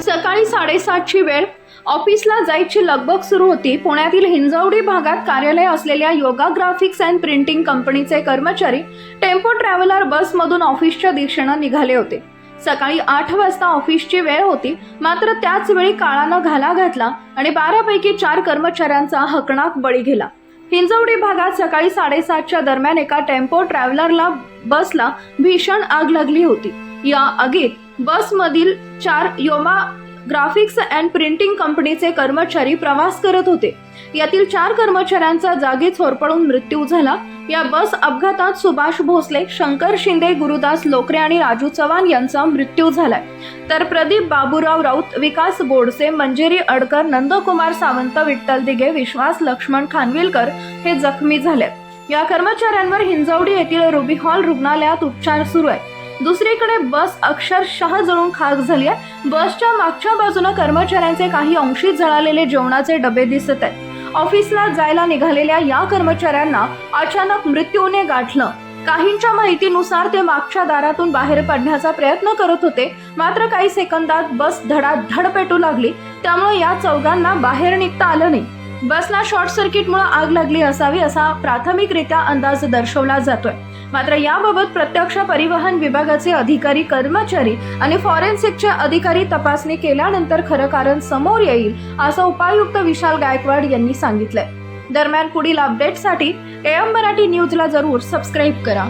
सकाळी साडेसातची वेळ. ऑफिसला जायची लगबग सुरू होती. पुण्यातील हिंजवडी भागात कार्यालय असलेल्या योगा ग्राफिक्स अँड प्रिंटिंग कंपनीचे कर्मचारी टेम्पो ट्रॅव्हलर बसमधून ऑफिसच्या दिशेनं निघाले होते. सकाळी आठ वाजता ऑफिसची वेळ होती. मात्र त्याच वेळी काळानं घाला घातला आणि बारापैकी चार कर्मचाऱ्यांचा हकणाक बळी गेला. हिंजवडी भागात सकाळी साडेसातच्या दरम्यान एका टेम्पो ट्रॅव्हलरला बसला भीषण आग लागली होती. या आगीत बसमधील चार योमा ग्राफिक्स अँड प्रिंटिंग कंपनीचे कर्मचारी प्रवास करत होते. यातील चार कर्मचाऱ्यांचा जागीच होरपळून मृत्यू झाला. या बस अपघातात सुभाष भोसले शंकर शिंदे गुरुदास लोकरे आणि राजू चव्हाण यांचा मृत्यू झालाय. तर प्रदीप बाबूराव राऊत विकास बोडसे मंजेरी अडकर नंदकुमार सावंत विठ्ठल दिघे विश्वास लक्ष्मण खानविलकर हे जखमी झाले या कर्मचाऱ्यांवर हिंजवडी येथील रुबी हॉल रुग्णालयात उपचार सुरू आहे दुसरीकडे बस अक्षरशः जळून खाक झाली आहे. बसच्या मागच्या बाजूने कर्मचाऱ्यांचे काही अंशी जळालेले जेवणाचे डबे दिसत आहेत. ऑफिसला जायला निघालेल्या या कर्मचाऱ्यांना अचानक मृत्यूने गाठलं. काहींच्या माहितीनुसार ते मागच्या दारातून बाहेर पडण्याचा प्रयत्न करत होते. मात्र काही सेकंदात बस धडाधड पेटू लागली. त्यामुळे या चौघांना बाहेर निघता आलं नाही. बसला शॉर्ट सर्किटमुळे आग लागली असावी असा प्राथमिकरित्या अंदाज दर्शवला जातोय. मात्र याबाबत प्रत्यक्ष परिवहन विभागाचे अधिकारी कर्मचारी आणि फॉरेन्सिकचे अधिकारी तपासणी केल्यानंतर खरं कारण समोर येईल असं उपायुक्त विशाल गायकवाड यांनी सांगितलंय. दरम्यान पुढील अपडेटसाठी एम मराठी न्यूजला जरूर सबस्क्राईब करा.